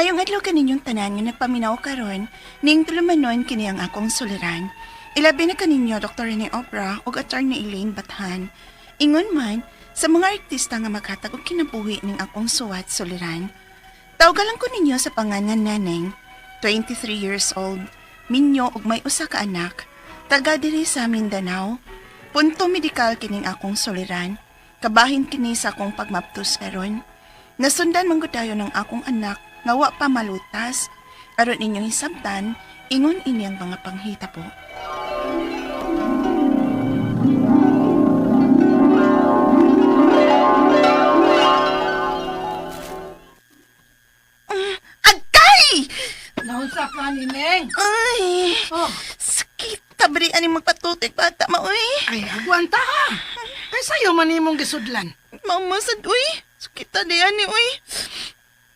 Mayong adlaw kaninyong tanan nga nagpaminaw karon, ning tulumanon kini ang akong suliran. Ilabi na kaninyo Dr. Rene Opera ug Attorney Elaine Bathan. Ingon man sa mga artista nga maghatag og kinabuhi ning akong suwat suliran. Tawgalan ko ninyo sa pangalan naneng, 23 years old, minyo ug may usa ka anak, taga diri sa Mindanao. Punto medikal kining akong suliran. Kabahin kini sa akong pagmaptos karon. Nasundan man gud ng akong anak nga wa pa malutas. Aron inyong hisabtan, ingon ini ang mga panghita po. Mm, Agay! Naunsa ka ni Neng? Ay! Oh, Sakit tabri ani magpatutik bata ma uy. ay agwanta ha. Ay sayo man imong gisudlan. Mama sad uy. Sakit ta diyan ni uy.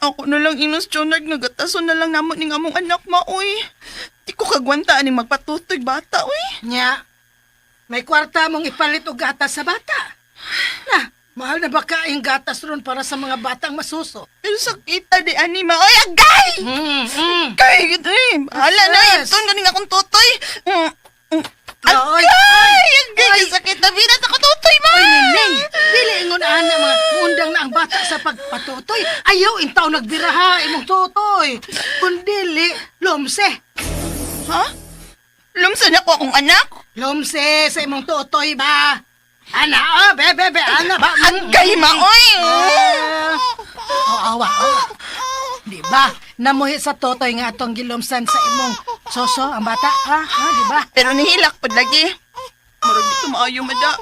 Ako na lang inos Jonard nga gatason na lang namo ning among anak ma uy. Di ko kagwanta aning magpatutoy bata uy. Nya, may kwarta mong ipalit og gatas sa bata. Na, mahal na ba kaing gatas ron para sa mga batang masuso? Pero sakit ta di ani ma uy agay. Mm, mm. Kay gid uy. Bahala na iton ganing akong tutoy. Mm, mm. Oy, Agay! Agay! Oy. Sakit na binat ako tutoy ma! Oy, Neng, dili ingon ana mga undang na ang bata sa pagpatutoy. Ayaw intaw nagbiraha imong tutoy. Kun dili, lomse. Ha? Lumsan ako akong anak? Lomse sa imong tutoy ba? Ana, oh, be, be, be, ana ba? Mm, Agay ma uy! Ah. Oh, awa, awa. Di ba? Namuhi sa totoy nga atong gilumsan sa imong soso ang bata, ha? Ha, di ba? Pero nihilak pa lagi. Murag dito maayo mada.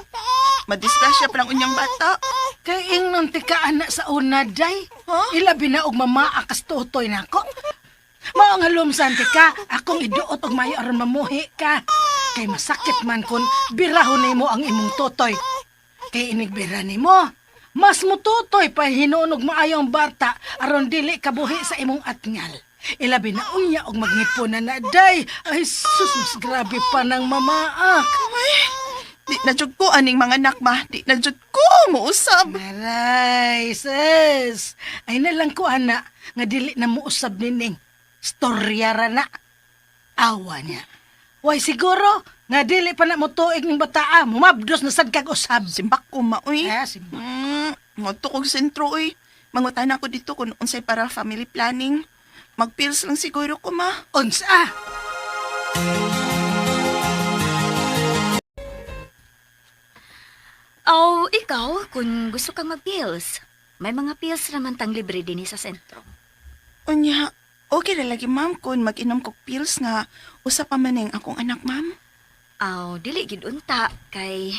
Madisgrasya pa lang unyang bata. Kay ingnon ti ka anak sa una, day. Ha? Ilabi na og mama akas totoy nako. Mao nga lumsan ti ka, akong iduot og mayo aron mamuhi ka. Kay masakit man kun birahon nimo ang imong totoy. Kay inigbira nimo. Mas mututoy pa hinunog maayo ang bata aron dili kabuhi sa imong atngal. Ilabi na unya og magngipon na na day. Ay sus, mas grabe pa ng mamaak. Ay, di na jud ko aning mga anak ma. Di na jud ko muusab. Maray, sis. Ay na lang ko, ana, nga dili na mo usab nining. Storya ra na. Awa niya. Way siguro, nga dili pa na mo tuig ng bataa, mumabdos na sad kag usab. Simbak ko ma uy. Ha, simba. Hmm, ngadto kog sentro uy. Mangutan ako dito kung unsay para family planning. Magpills lang siguro ko ma. Unsa? Oh, ikaw, kung gusto kang mag-pills, may mga pills naman tang libre din sa sentro. Unya, okay na lagi ma'am kung mag-inom kog pills nga usa pa man ang akong anak ma'am. Aw, dili gid unta kay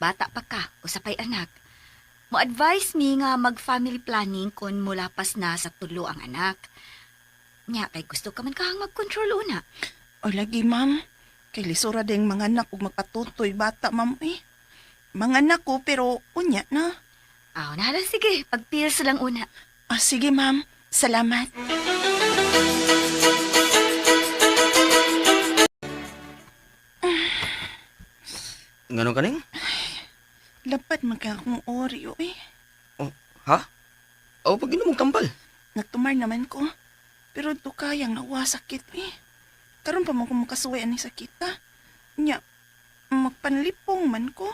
bata pa ka, usapay anak. Mo advise mi nga mag-family planning kung mulapas na sa tulo ang anak. Nya kay gusto ka man kahang mag-control una. O lagi ma'am, kay lisura ding mga anak ug magpatutoy bata ma'am eh. Mga anak ko pero unya na. Aw, nala sige, pag-pills lang una. Ah, sige ma'am, salamat. Ganun kaning? Lapad man kay akong oreo eh. Oh, ha? O, pag inom mong tambal. Nagtumar naman ko. Pero to kayang nawa sakit eh. Karon pa mo ko makasuway ani sakit ha. Nya, magpanlipong man ko.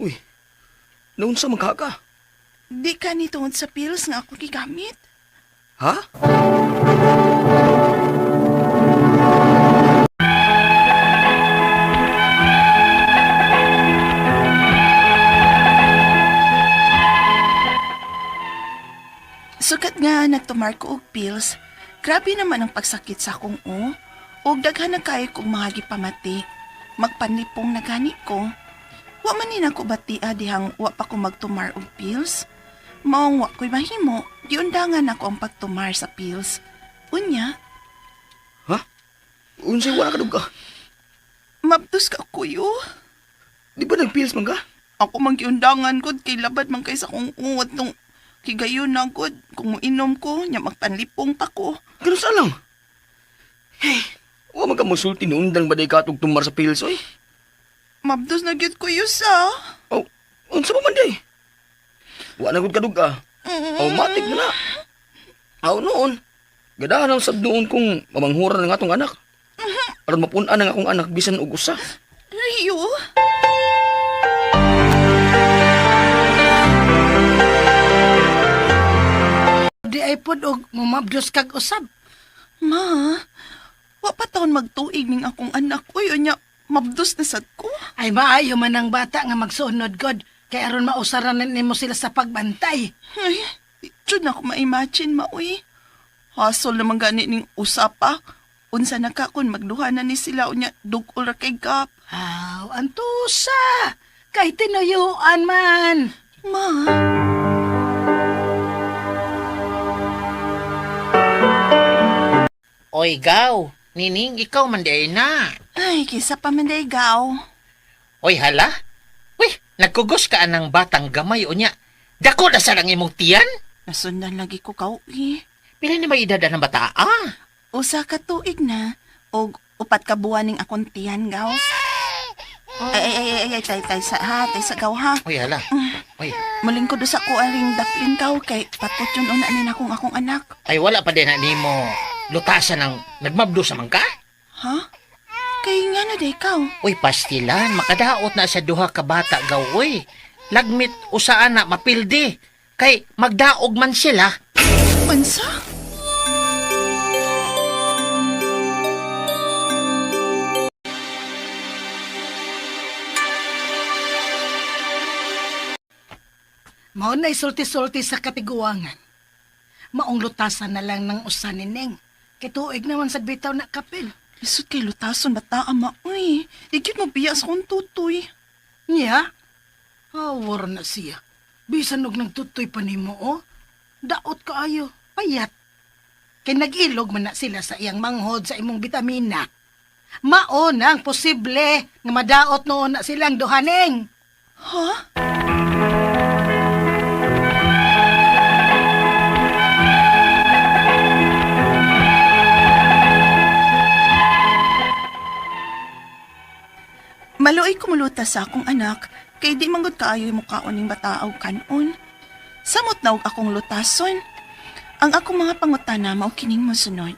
Uy, noon sa magkaka. Di ka ni tungod sa pills nga ako gigamit. Ha? Sukat nga nagtumar ko og pills, grabe naman ang pagsakit sa akong o. Og daghan na kayo kong mga gipamati. Magpanlipong na gani ko. Wa man ni nako batia dihang wa pa ko magtumar og pills. Maong wa ko'y mahimo, giundangan ako ang pagtumar sa pills. Unya, Ha? Unsay wala ka duga? mabtos ka kuyo. Di ba nag-pills man ka? Ako mang giundangan gud kay labad man kay sa kong uwat tong kigayon na gud. Kung moinom ko, nya magpanlipong pa ko. Ganun sa lang. Hey, wa man ka musulti ni undang baday ka tug tumar sa pills, oy. Mabdos na gyud kuyo sa. Oh, unsa man day? Wa na gud ka duga. Mm. Oh, matik na na. Aw noon. Gadahan ang sab noon kung mamanghuran ng atong anak. Aron mapunan ang akong anak bisan og usa. Rio? Di ay pod og mumabdos kag usab. Ma, wa pa taon magtuig ning akong anak. Uy, unya, mabdos na sad ko. Ay maayo man ang bata nga magsunod god kay aron mausaran nimo sila sa pagbantay. Ay, na ako ma-imagine, ma, uy. Hasol naman gani ning usapa. Unsa na ka kung magduha na ni sila unya dugol ra kay gap. Aw, antusa. Kay tinuyuan man. Ma, Oy, gaw. Nining, ikaw man di ay na. ay, kisa pa man day gaw. Oy, hala? Uy, nagkugos ka anang batang gamay o niya. Dako na sa lang imong tiyan? Nasundan lagi ko ka, uy. Pila ni may edad ng bata, ah? Usa ka tuig na, og upat ka buwan ning akong tiyan, gaw. Ay, ay, ay, ay, ay, tay, tay, sa, ha, tay, sa gaw, ha. Oy, hala. Oy, Malingkod sa ko aring daplin kaw kay patot yun una ni akong akong anak. ay wala pa din na nimo lutasan ng nagmabdo sa mangka? Ha? Kay nga na day kaw. Uy, pastilan, makadaot na sa duha ka bata gaw, uy. Lagmit usaan na mapildi. Kay magdaog man sila. Unsa? Mao na sulti-sulti sa katiguangan. Maong lutasan na lang ng usa ni Neng. Kay tuig naman sa bitaw na kapil. Isot kay lutason bata ama. Uy, digit mo biyas kong tutoy. Niya? Awar na siya. Bisan og nagtutoy pa nimo oh. Daot kaayo, payat. Kay nag-ilog man na sila sa iyang manghod sa imong bitamina. Mao na ang posible nga madaot noon na silang duhaneng. Ha? Maluoy kumuluta sa akong anak, kay di manggod kaayo yung mukhaon ning bataaw kanon. Samot na akong lutason. Ang akong mga pangutana mao kining mosunod.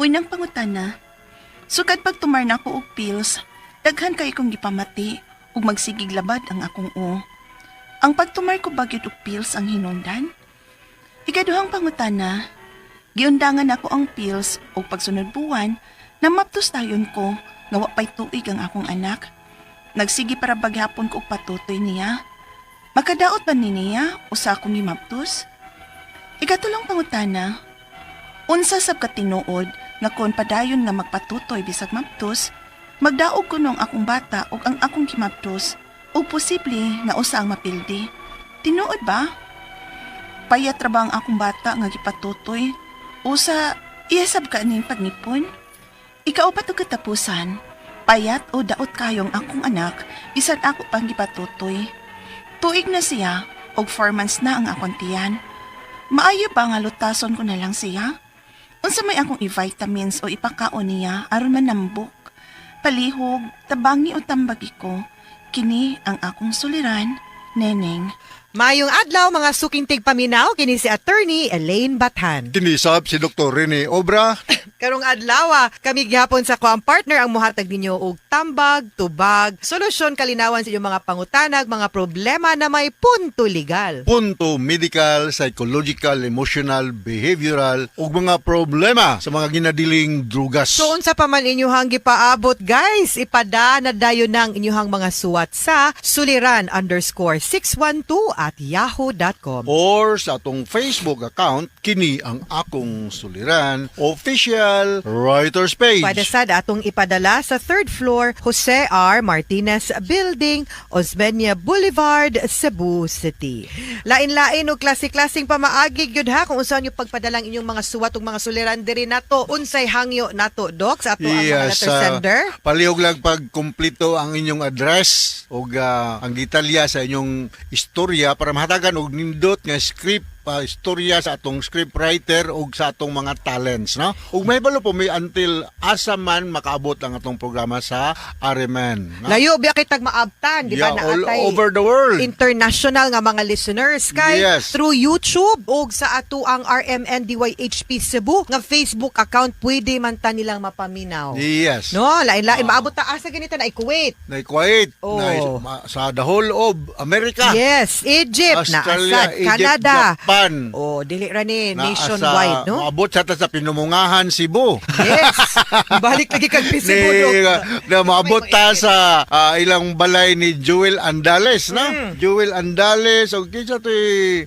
Unang pangutana, sukad pag tumar na ako og pills, daghan kay kong gipamati ug magsigig labad ang akong o. Ang pagtumar ko bagyod og pills ang hinungdan. Ikaduhang pangutana, giundangan ako ang pills ug pagsunod buwan na maptos tayon ko nga wa pay tuig ang akong anak. Nagsigi para baghapon ko patutoy niya. Makadaot ba ni niya usa akong gimaptos? Ikatulong pangutana, unsa sab ka tinuod nga kon padayon nga magpatutoy bisag maptos, magdaog ko nung akong bata ug ang akong gimaptos ug posible nga usa ang mapildi. Tinuod ba? Payat ra ba ang akong bata nga gipatutoy? Usa, iyasab ka ning pagnipon? Ikaupat og katapusan, payat o daot kayong akong anak, bisan ako pang gipatutoy. Tuig na siya, og four months na ang akong tiyan. Maayo ba nga lutason ko na lang siya? Unsa may akong i-vitamins o ipakaon niya aron manambok. Palihog, tabangi o tambagi ko. Kini ang akong suliran, Neneng. Mayong adlaw mga suking tigpaminaw kini si attorney Elaine Bathan. Kinisab si Dr. Rene Obra. Karong adlaw ah, kami gihapon sa ko ang partner ang muhatag ninyo og tambag, tubag, solusyon kalinawan sa inyong mga pangutanag, mga problema na may punto legal. Punto medical, psychological, emotional, behavioral ug mga problema sa mga ginadiling drugas. So unsa pa man inyuhang gipaabot guys, ipada na dayon ng inyuhang mga suwat sa suliran underscore 612 at yahoo.com. Or sa atong Facebook account, kini ang akong suliran, official writer's page. Pwede sad atong ipadala sa third floor Jose R. Martinez Building, Osmeña Boulevard, Cebu City. Lain-lain og klase-klaseng pamaagi gyud ha kung unsa nyo pagpadalang inyong mga suwat ug mga suliran diri nato unsay hangyo nato doc sa ato ang mga letter ah, sender. palihog lang pag kumpleto ang inyong address o ang detalya sa inyong istorya para mahatagan og nindot nga script uh, istorya sa atong scriptwriter ug sa atong mga talents no ug may balo po may until asa man makaabot ang atong programa sa RMN no? Layo biya kitag maabtan, di ba Yeah, all naatay over the world international nga mga listeners kay Yes. through YouTube ug sa ato ang RMN DYHP Cebu nga Facebook account pwede man ta nilang mapaminaw. yes No, lain-lain Ah. maabot ta asa ganito na Kuwait. na Kuwait Oh. na sa the whole of America Yes, Egypt, na Australia, asad, Egypt, Canada. Japan Oh, dili ra ni na nationwide, asa- no? Maabot sa ta sa pinumungahan Cebu. Yes. Balik lagi kag ni Cebu. Dok. na maabot ta sa ah, ilang balay ni Joel Andales na Mm. Joel Andales og kinsa to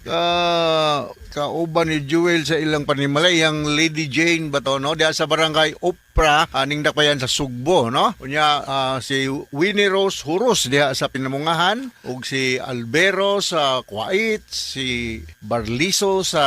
uh, kauban ni Joel sa ilang panimalay yang Lady Jane ba to no diha sa barangay Opra aning dakpayan sa Sugbo no unya ah, si Winnie Rose Huros diha sa Pinamungahan ug si Albero sa Kuwait si Barliso sa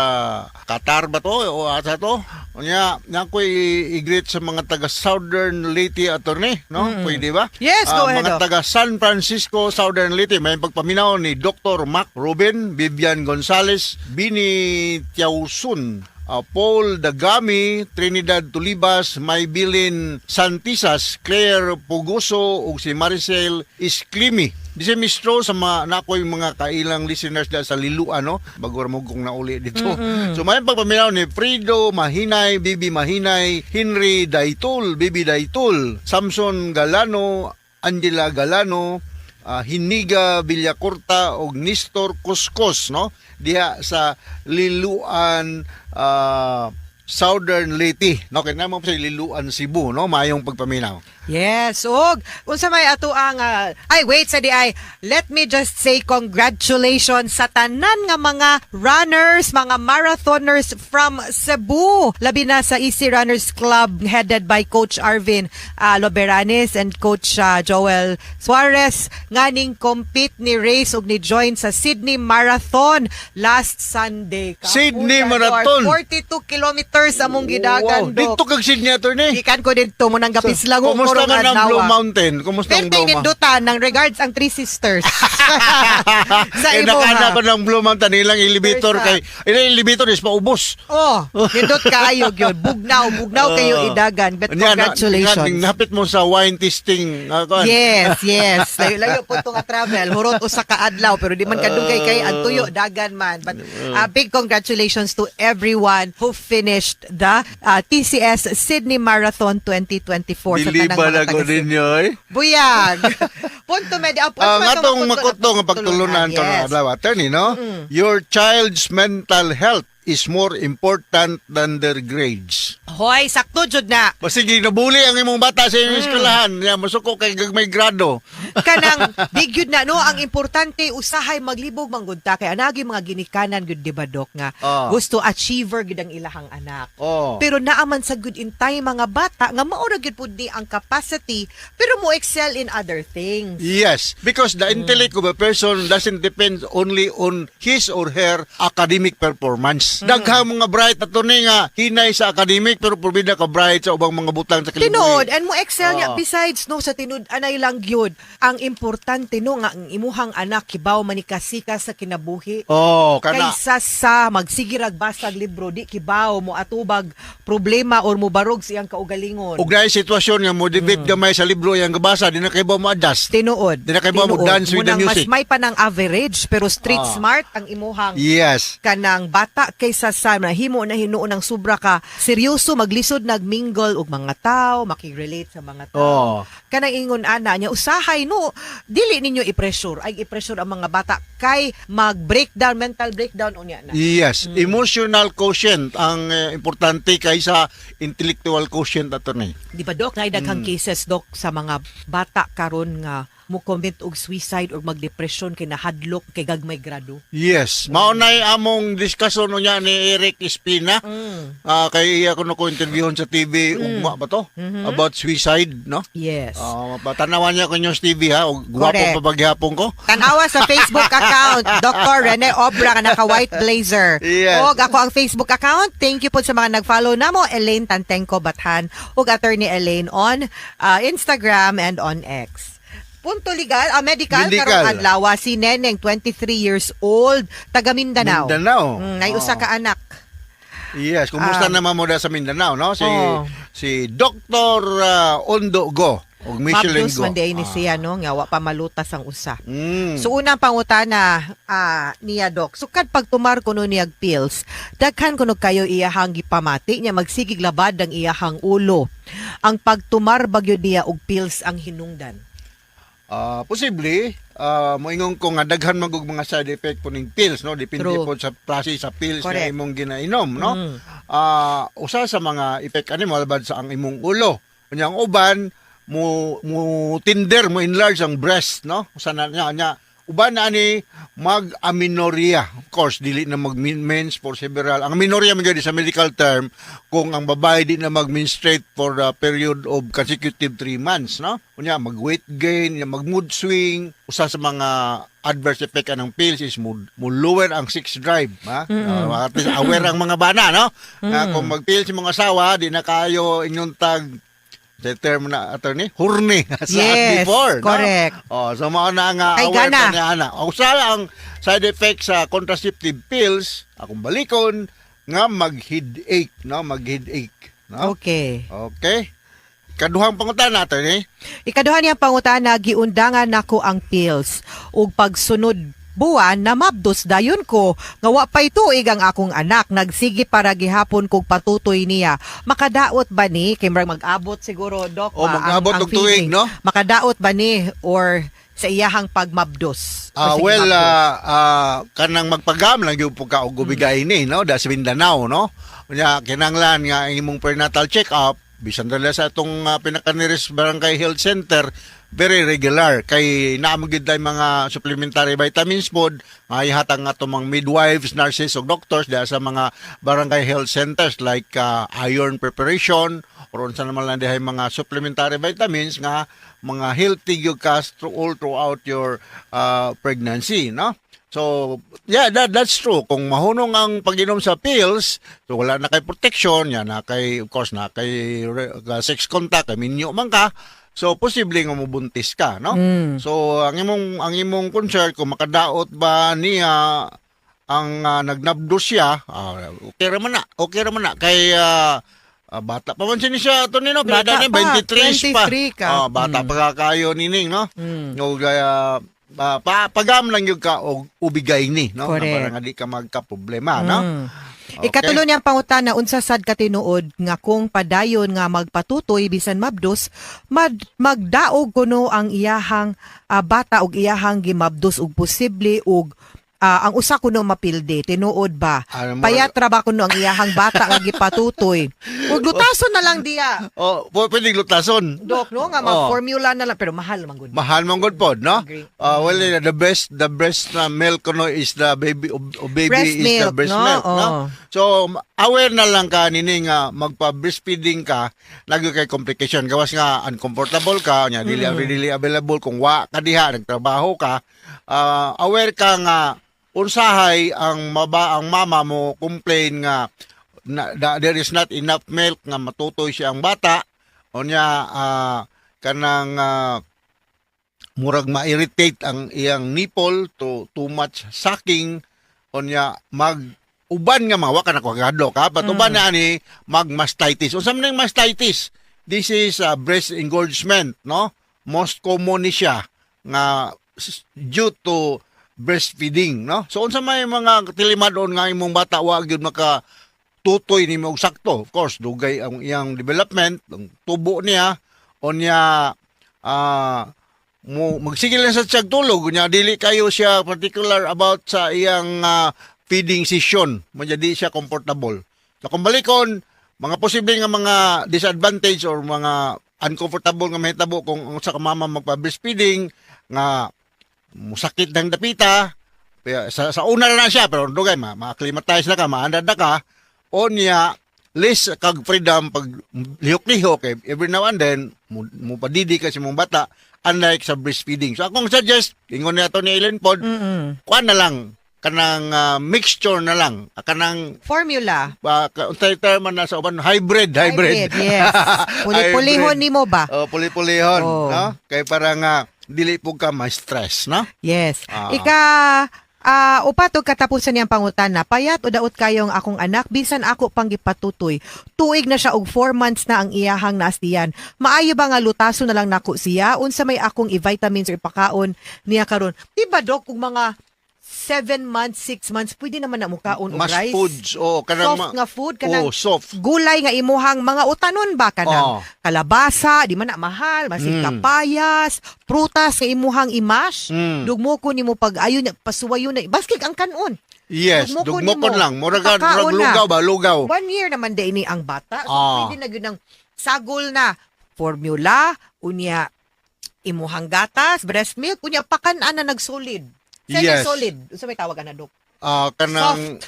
Qatar ba to o asa to unya nakoy i-greet sa mga taga Southern Leyte attorney no pwede ba Yes, go Ah, ahead, mga oh. taga San Francisco, Southern Leyte. May pagpaminaw ni Dr. Mac Ruben, Vivian Gonzales, Bini Tiausun, uh, Paul Dagami, Trinidad Tulibas, Maybilin Santisas, Claire Puguso, ug si Maricel Isklimi. Di si Mistro sa mga nakoy mga kailang listeners dahil sa Liluan, no? Bago mo kung nauli dito. So may pagpaminaw ni Frido Mahinay, Bibi Mahinay, Henry Daitul, Bibi Daitul, Samson Galano, Angela Galano, ah, Hiniga Villacorta og Nestor Cuscos no? Diha sa Liluan ah, Southern Leyte. No kay namo sa Liluan Cebu no? Mayong pagpaminaw Yes, og unsa may ato ang ah, ay wait sa di ay let me just say congratulations sa tanan nga mga runners, mga marathoners from Cebu. Labi na sa Easy Runners Club headed by Coach Arvin ah, Loberanes and Coach ah, Joel Suarez nga ning compete ni race og ni join sa Sydney Marathon last Sunday. Kapuya, Sydney. Marathon. 42 kilometers among gidagan. wow dito kag Sydney attorney Ikan ko dito mo nang gapis lang kumusta man ang Blue Mountain kumusta ang Blue Mountain nindutan ng regards ang Three Sisters. sa Kaya imo nakana ko ng Blue Mountain ilang elevator kay ilang elevator is paubos Oh, nindot kaayo gyud. Bugnaw, bugnaw kayo Oh. idagan. But congratulations. na- Napit mo sa wine tasting ah. Yes, yes. Layo, layo po ito nga travel. Hurot usa ka adlaw pero di man kadugay kay ang tuyo dagan man. But uh, big congratulations to everyone who finished the uh, TCS Sydney Marathon 2024 Dili ba na ko ninyo eh? Buyag. Punto med. Ah, punto Ang med- atong punto- makuto nga pagtulunan na adlaw attorney no your child's mental health is more important than their grades Hoy, sakto jud na. Basig nabuli ang imong bata sa Mm. imong eskwelahan ya masuko kay gagmay grado kanang big yun na no ang importante usahay maglibog manggudta kay anagi mga ginikanan gud di ba dok nga Ah. gusto achiever gid ang ilahang anak oh pero naaman sa good in time mga bata nga mao ra gid pud ni ang capacity pero mo excel in other things Yes, because Mm. the intellect of a person doesn't depend only on his or her academic performance. Mm. Daghang mga bright ato ni nga hinay sa academic pero probida ka bright sa ubang mga butang sa Tinuod, kalibutan. and mo excel niya. Oo. Besides, no, sa tinud, anay lang gyud ang importante, no, nga ang imuhang anak, kibaw manikasika sa kinabuhi. Oh, kana. Kaysa sa magsigirag basag libro, di kibaw mo atubag problema or mo barog siyang kaugalingon. Ug naay sitwasyon nga motivate gamay sa libro yang gabasa di na kay ba mo adjust. Tinuod. Di na kayo mo Tinuod. dance with the Munang music. Mas may pa ng average, pero street Ah. smart ang imuhang Yes. kanang bata kaysa sa nahimo na hinuon ng sobra ka seryoso maglisod nagmingle og mga tao makirelate sa mga tao Oh. kanang ingon ana nya usahay no dili ninyo i-pressure ay i-pressure ang mga bata kay mag-breakdown mental breakdown unya na Yes, Mm. emotional quotient ang eh, importante kaysa intellectual quotient ato ni. di ba dok na daghang Mm. cases dok sa mga bata karon nga mo commit og suicide or mag-depression kay nahadlok kay gagmay grado Yes, mao nay among diskusyon niya ni Eric Espina. mm. Ah, kay iya ko no ko interviewon sa TV Mm. ugma ba to? Mhm. About suicide, no? yes Ah, patanawan niya ko yung TV ha, gwapo Correct. pa paghapon ko. Tanawa sa Facebook account, Dr. Rene Obra nga naka white blazer. Yes. Og ako ang Facebook account. Thank you po sa mga nag-follow namo, Elaine Tantengco Bathan ug attorney Elaine on uh, Instagram and on X. punto legal, ah, medical, Medical. karong adlaw si Neneng 23 years old, taga Mindanao. Mindanao. Mm, nay usa Oo. ka anak. Yes, kumusta Um, naman mo sa Mindanao, no? Si Oo. si Dr. uh, Ondo Go og Michelin Go. man ni Ah. siya no, nga wa pa malutas ang usa. Mm. So unang pangutana ah, niya dok. So kad pagtumar kuno niyag pills, daghan kuno kayo iyahang gipamati niya magsigig labad ang iyahang ulo. Ang pagtumar bagyo niya og pills ang hinungdan. Ah, posible ah moingon ko nga daghan magug mga side effect po ning pills no depende True. po sa klase sa pills Correct. na imong ginainom no Mm. ah usa sa mga effect ani malabad sa ang imong ulo unya ang uban mo mo tinder mo enlarge ang breast no usa na nya nya uban na ani mag amenorrhea of course dili na mag mens for several. Ang amenorrhea man sa medical term kung ang babae di na mag menstruate for a period of consecutive 3 months no? Unya mag weight gain mag mood swing. Usa sa mga adverse effect anang pills is mo, mo lower ang sex drive ha? Ah, at least aware ang mga bana no? Na kung mag pills mga asawa di na kayo inyong tag the term na attorney horny sa Yes, before no? correct. Oh, so mao na nga Kay aware gana. niya ana. O sa ang side effects sa contraceptive pills, akong balikon nga mag-headache, no? Mag-headache, no? Okay. Okay. Kaduhang pangutan natin eh. Ikaduha niya pangutana giundangan nako ang pills ug pagsunod buwan na mabdos dayon ko. Nga wa pay tuig ang akong anak. Nagsigi para gihapon kog patutoy niya. Makadaot ba ni? Kay murag mag-abot siguro dok O, ba, mag-abot ang, ang og tuig, no? makadaot ba ni or sa iyahang pagmabdos? Ah, sige, well, ah, ah, kanang magpagam lang gyud po ka og gubigay ni, no? Da sa Mindanao, no? Unya kinanglan nga imong prenatal check-up bisan dala sa atong uh, pinaka-nearest barangay health center very regular. Kay naamo gyud tay mga supplementary vitamins pod nga ihatag nga mga midwives, nurses ug doctors dahil sa mga barangay health centers like ah, iron preparation or unsa naman lang dihay mga supplementary vitamins nga mga healthy ka through all throughout your ah, pregnancy no So, yeah, that, that's true. Kung mahunong ang pag-inom sa pills, so wala na kay protection, yan na kay, of course, na kay ka sex contact, kay minyo man ka, so posible nga mabuntis ka, no? So, ang imong ang imong concern kung makadaot ba niya ang ah, nagnabdos siya, ah, okay ra man na. Okay ra man na kay ah, ah, bata pa man siya to nino, Bata pa, 23 pa. 23 ka. Ah, bata pa ka kayo nining, no? Mm. O gaya pa, pa, pagam lang yung ka og ubigay ni no Correct. Na para nga di ka magka-problema no Mm. Okay. Ikatulo niyang pangutana unsa sad ka tinuod nga kung padayon nga magpatutoy bisan mabdos mad, magdaog kuno ang iyahang ah, bata og iyahang gimabdos ug posible og ah, ang usa kuno mapilde tinuod ba? Ano payatra ba kuno ang iyahang bata nga gipatutoy? Ug lutason na lang diya. Oh pwede glutason. Dok no nga Oh. mag-formula na lang pero mahal man gud. Mahal mong good pod no? Uh, well the best the best na milk no is the baby o, baby Breast is the milk, breast no? milk no? Oo. so aware na lang ka nini nga magpa breastfeeding ka lagi kay complication. Gawas nga uncomfortable ka nya dili Mm. readily available. Kung wa ka diha nagtrabaho ka ah, aware ka nga unsahay ang maba ang mama mo complain nga na, da- there is not enough milk nga matutoy siya ang bata. O niya ah, kanang ah, murag ma-irritate ang iyang nipple to too much sucking. O niya mag uban nga mga waka na kwagado ka but uban na ani mag mastitis unsa man mastitis? This is ah, breast engorgement no? Most common ni siya nga due to breastfeeding no? So unsa may mga tilimadon nga imong bata wa gyud maka tutoy ni og sakto. Of course dugay ang iyang development ang tubo niya o niya ah mo magsigil sa tiyag tulog nya dili kayo siya particular about sa iyang ah, feeding session. Mo siya comfortable. So kung balikon mga posible nga mga disadvantage or mga uncomfortable nga mahitabo kung sa mama magpa-breastfeeding nga musakit ng dapita sa, sa una na siya pero dugay ma ma-acclimatize na ka maandad na ka o niya less kag freedom pag lihok-lihok eh, every now and then mo, mo padidi ka sa mong bata unlike sa breastfeeding so akong suggest ingon na ni Ellen Pod Mm-mm. kuan na lang kanang ah, mixture na lang ah, kanang formula uh, term na sa uban hybrid hybrid, yes puli-pulihon Hybrid. nimo ba Oh, puli-pulihon, Oh. no? Kay para nga dili po ka ma-stress, no? Yes. Ah. Ika ah upatog katapusan niyang pangutan na payat o daot kayong akong anak bisan ako pang gipatutoy. Tuig na siya og 4 months na ang iyahang naasdiyan. Maayo ba nga lutaso na lang nako siya unsa may akong i-vitamins or ipakaon niya karon. Di ba dok kung mga 7 months, 6 months pwede naman na mukaon og Mas rice. foods, oh, kanang soft nga food kanang Oh, soft. gulay nga imuhang mga utanon ba kanang Oh. kalabasa, di man na mahal, masig Mm. kapayas, prutas nga imuhang imash, Mm. dugmo ko nimo pag ayon na pasuwayon na baskig ang kanon. Yes, nimo. lang. Murag ka Ipakaon murag na. lugaw ba, lugaw. One year naman din ini ang bata. So Ah. pwede na gyud ng sagol na formula, unya imuhang gatas, breast milk, unya pakan-an na nagsolid. Yes. Semi-solid. Unsa may tawag na dok? Ah, kanang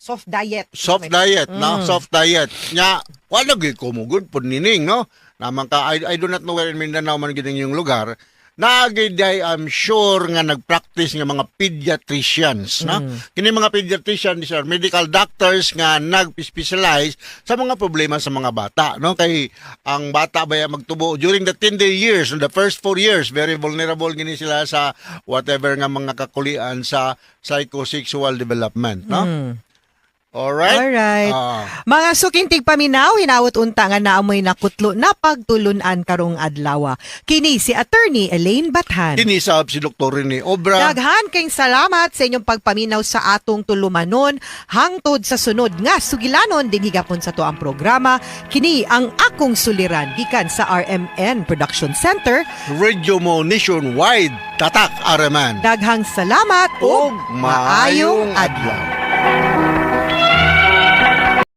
Soft diet. soft Unsa may- diet, no? Mm. Soft diet. Nya, wala gyud good pud nining, no? Naman ka I, I do not know where in Mindanao man gid yung lugar. Nagay I'm sure nga nagpractice nga mga pediatricians, no? Kini mga pediatricians these are medical doctors nga nag-specialize sa mga problema sa mga bata, no? Kay ang bata ba magtubo during the tender years, the first four years, very vulnerable gini sila sa whatever nga mga kakulian sa psychosexual development, no? Alright? Alright. Ah. Mga sukintig paminaw, hinawot unta nga naamoy nakutlo na pagtulunan karong adlaw. Kini si Attorney Elaine Bathan. Kinisab si Dr. Rene Obra. Daghan kayong salamat sa inyong pagpaminaw sa atong tulumanon hangtod sa sunod nga sugilanon din higapon sa to ang programa kini ang akong suliran gikan sa RMN Production Center Radio mo nationwide. Tatak Araman. daghang salamat O maayong adlaw